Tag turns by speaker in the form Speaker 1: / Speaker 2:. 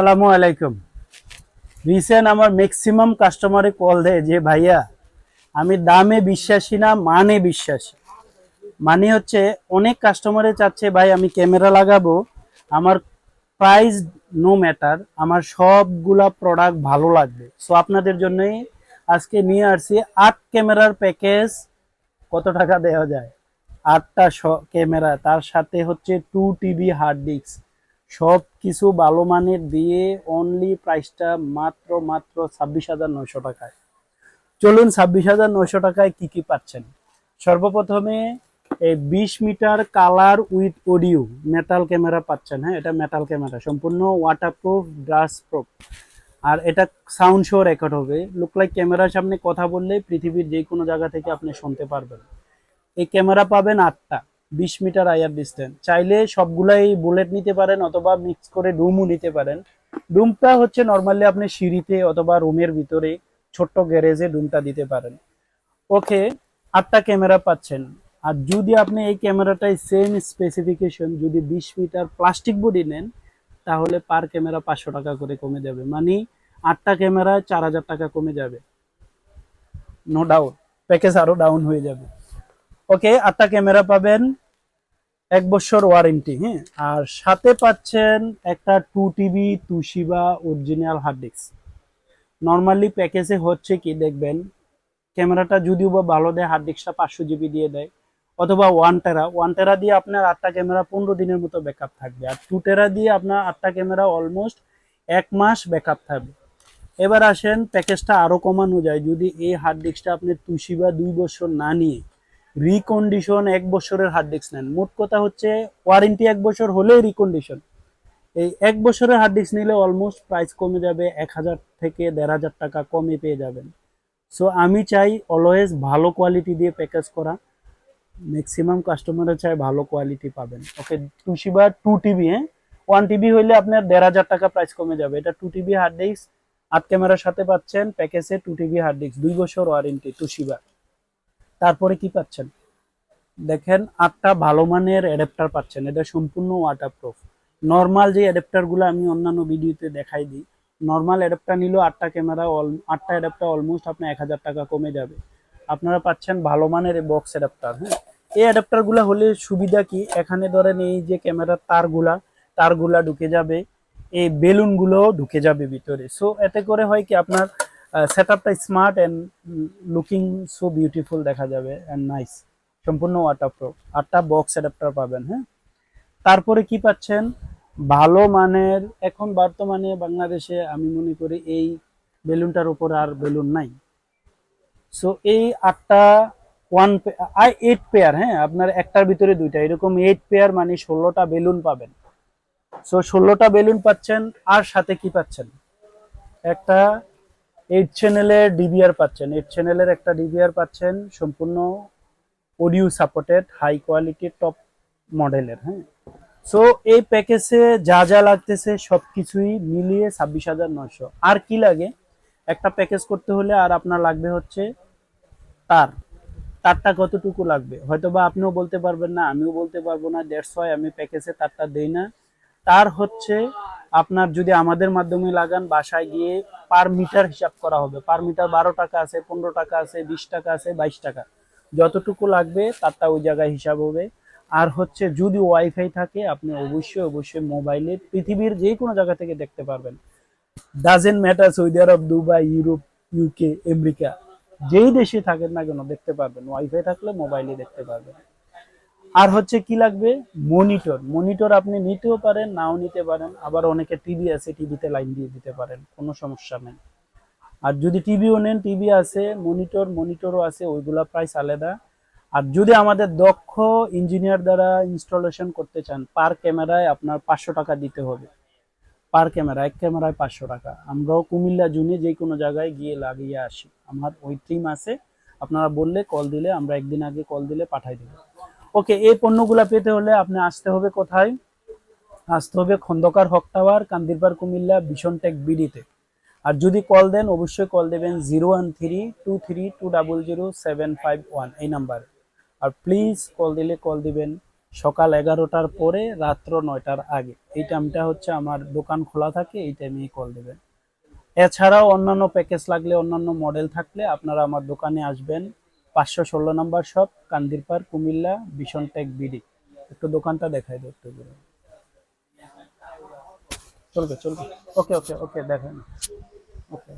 Speaker 1: আসসালামু আলাইকুম। রিসেন্ট আমার ম্যাক্সিমাম কাস্টমারে কল দেয় যে, ভাইয়া, আমি দামে বিশ্বাসী না মানে বিশ্বাসী? মানে হচ্ছে অনেক কাস্টমারে চাচ্ছে, ভাই, আমি ক্যামেরা লাগাবো। আমার প্রাইস নো ম্যাটার আমার সবগুলা প্রোডাক্ট ভালো লাগবে। সো আপনাদের জন্যই আজকে নিয়ে আসছি আট ক্যামেরার প্যাকেজ কত টাকা দেওয়া যায়? আটটা ক্যামেরা তার সাথে হচ্ছে টু টিবি হার্ড ডিস্ক সব কিছু ভালো মানের দিয়ে অনলি প্রাইসটা মাত্র মাত্র ছাব্বিশ হাজার নয়শো টাকায়। চলুন ছাব্বিশ হাজার নয়শো টাকায় কি কি পাচ্ছেন? সর্বপ্রথমে এই বিশ metre colour with audio metal camera পাচ্ছেন হ্যাঁ এটা মেটাল ক্যামেরা সম্পূর্ণ ওয়াটারপ্রুফ ব্রাশ প্রুফ আর এটা সাউন্ড শো রেকর্ড হবে। লুক লাইক ক্যামেরার সামনে কথা বললে পৃথিবীর যে কোনো জায়গা থেকে আপনি শুনতে পারবেন। এই ক্যামেরা পাবেন আটটা। বিশ মিটার আয়ার ডিস্টেন্স চাইলে সবগুলাই বুলেট নিতে পারেন অথবা মিক্স করে ডুমও নিতে পারেন। ডুমটা হচ্ছে নর্মালি আপনি সিঁড়িতে অথবা রুমের ভিতরে ছোট্ট গ্যারেজে ডুমটা দিতে পারেন। ওকে আটটা ক্যামেরা পাচ্ছেন। আর যদি আপনি এই ক্যামেরাটাই সেম স্পেসিফিকেশন যদি বিশ মিটার প্লাস্টিক বডি নেন, তাহলে পার ক্যামেরা পাঁচশো টাকা করে কমে যাবে। মানে আটটা ক্যামেরায় চার হাজার টাকা কমে যাবে। নো ডাউট প্যাকেজ আরও ডাউন হয়ে যাবে। ওকে আটটা ক্যামেরা পাবেন। এক বছর ওয়ারেন্টি হ্যাঁ? আর সাথে পাচ্ছেন একটা two TB Toshiba original hard disk normally প্যাকেজে হচ্ছে কি, দেখবেন ক্যামেরাটা যদিও বা ভালো দেয় হার্ড ডিস্কটা পাঁচশো জিবি দিয়ে দেয়, অথবা ওয়ান টেরা ওয়ান টেরা দিয়ে আপনার আটটা ক্যামেরা পনেরো দিনের মতো ব্যাকআপ থাকবে, আর টু টেরা দিয়ে আপনার আটটা ক্যামেরা অলমোস্ট এক মাস ব্যাকআপ থাকবে। এবার আসেন প্যাকেজটা আরও কমানো যায়, যদি এই হার্ড ডিস্কটা আপনি তুশিবা দুই বছর না নিয়ে রিকন্ডিশন এক বছরের হার্ড ডিস্ক নেন। মোট কথা হচ্ছে ওয়ারেন্টি এক বছর হলেই রিকন্ডিশন এই এক বছরের হার্ড ডিস্ক নিলে অলমোস্ট প্রাইস কমে যাবে, এক হাজার থেকে দেড় হাজার টাকা কমে পেয়ে যাবেন। সো আমি চাই অলওয়েজ ভালো কোয়ালিটি দিয়ে প্যাকেজ করা। ম্যাক্সিমাম কাস্টমাররা চাই ভালো কোয়ালিটি পাবেন। ওকে টুশিবা টু টিবি হ্যাঁ? ওয়ান টিবি হইলে আপনার দেড় হাজার টাকা প্রাইস কমে যাবে। এটা টু টিবি হার্ড ডিস্ক আট ক্যামেরার সাথে পাচ্ছেন প্যাকেজে টু টিবি হার্ড ডিস্ক দুই বছর ওয়ারেন্টি টুশিবা তারপরে কি পাচ্ছেন? দেখেন, আটটা ভালো মানের অ্যাডাপ্টার পাচ্ছেন। এটা সম্পূর্ণ ওয়াটারপ্রুফ নর্মাল যে অ্যাডাপ্টারগুলো আমি অন্যান্য ভিডিওতে দেখাই দিই নর্মাল অ্যাডাপ্টার নিলেও আটটা ক্যামেরা অল আটটা অ্যাডাপ্টার অলমোস্ট আপনার এক হাজার টাকা কমে যাবে। আপনারা পাচ্ছেন ভালো মানের বক্স অ্যাডাপ্টার হ্যাঁ? এই অ্যাডাপ্টারগুলো হলে সুবিধা কি? এখানে ধরেন এই যে ক্যামেরার তারগুলা তারগুলা ঢুকে যাবে, এই বেলুনগুলোও ঢুকে যাবে ভিতরে। সো এতে করে হয় কি? আপনার সেট আপটা smart and looking so beautiful দেখা যাবে অ্যান্ড নাইস সম্পূর্ণ ওয়াটারপ্রুফ আটটা বক্স অ্যাডাপ্টার পাবেন হ্যাঁ? তারপরে কি পাচ্ছেন? ভালো মানের, এখন বর্তমানে বাংলাদেশে আমি মনে করি এই বেলুনটার উপর আর বেলুন নাই। সো এই আটটা ওয়ান আই এইট পেয়ার হ্যাঁ? আপনার একটার ভিতরে দুইটা। এরকম এইট পেয়ার মানে ষোলোটা বেলুন পাবেন। সো ষোলোটা বেলুন পাচ্ছেন, আর সাথে কি পাচ্ছেন? একটা এইট চ্যানেলের ডিবিআর পাচ্ছেন। এইট চ্যানেলের একটা ডিবিআর পাচ্ছেন, সম্পূর্ণ অডিও সাপোর্টেড হাই কোয়ালিটির টপ মডেলের হ্যাঁ। সো এই প্যাকেজে যা যা লাগতেছে সব কিছুই মিলিয়ে ছাব্বিশ হাজার নয়শো। আর কি লাগে? একটা প্যাকেজ করতে হলে আর আপনার লাগবে হচ্ছে তার। তারটা কতটুকু লাগবে? হয়তো বা আপনিও বলতে পারবেন না, আমিও বলতে পারব না দেড়শো আমি প্যাকেজে তারটা দেই না। তার হচ্ছে আপনার যদি আমাদের মাধ্যমে লাগান, বাসায় গিয়ে পার মিটার হিসাব করা হবে। পার মিটার বারো টাকা আছে, পনেরো টাকা আছে, বিশ টাকা আছে, বাইশ টাকা। যতটুকু লাগবে, তারটা ওই জায়গায় হিসাব হবে। আর হচ্ছে যদি ওয়াইফাই থাকে, আপনি অবশ্যই অবশ্যই মোবাইলে পৃথিবীর যে কোনো জায়গা থেকে দেখতে পারবেন। Doesn't matter Saudi Arab Dubai Europe UK America যেই দেশে থাকেন না কেন, দেখতে পারবেন। ওয়াইফাই থাকলে মোবাইলে দেখতে পারবেন। আর হচ্ছে কি লাগবে? মনিটর মনিটর আপনি নিতেও পারেন, নাও নিতে পারেন। আবার অনেকে টিভি আছে টিভিতে লাইন দিয়ে দিতে পারেন, কোনো সমস্যা নেই। আর যদি টিভিও নেন টিভি আছে মনিটর মনিটরও আছে, ওইগুলা প্রাইস আলাদা। আর যদি আমাদের দক্ষ ইঞ্জিনিয়ার দ্বারা ইনস্টলেশন করতে চান পার ক্যামেরায় আপনার পাঁচশো টাকা দিতে হবে। পার ক্যামেরা এক ক্যামেরায় পাঁচশো টাকা। আমরাও কুমিল্লা জুনে যে কোনো জায়গায় গিয়ে লাগিয়ে আসি। আমার ওই টিম আছে, আপনারা বললে কল দিলে, আমরা একদিন আগে কল দিলে পাঠাই দেবো। ওকে এই পণ্যগুলা পেতে হলে আপনি আসতে হবে কোথায়? আসতে হবে Khandakar Haque tower Kandirpar Comilla Vision Tech বিডিতে। আর যদি কল দেন, অবশ্যই কল দেবেন zero one three, two three, two double zero, seven five one, এই নাম্বারে। আর প্লিজ কল দিলে কল দিবেন সকাল এগারোটার পরে, রাত্র নয়টার আগে। এই টাইমটা হচ্ছে আমার দোকান খোলা থাকে, এই টাইমেই কল দেবেন। এছাড়াও অন্যান্য প্যাকেজ লাগলে, অন্যান্য মডেল থাকলে আপনারা আমার দোকানে আসবেন। পাঁচশো ষোলো number shop Kandirpar Comilla Vision Tech BD একটু দোকানটা দেখাই দাও চলবে চলবে। ওকে ওকে ওকে দেখেন। ওকে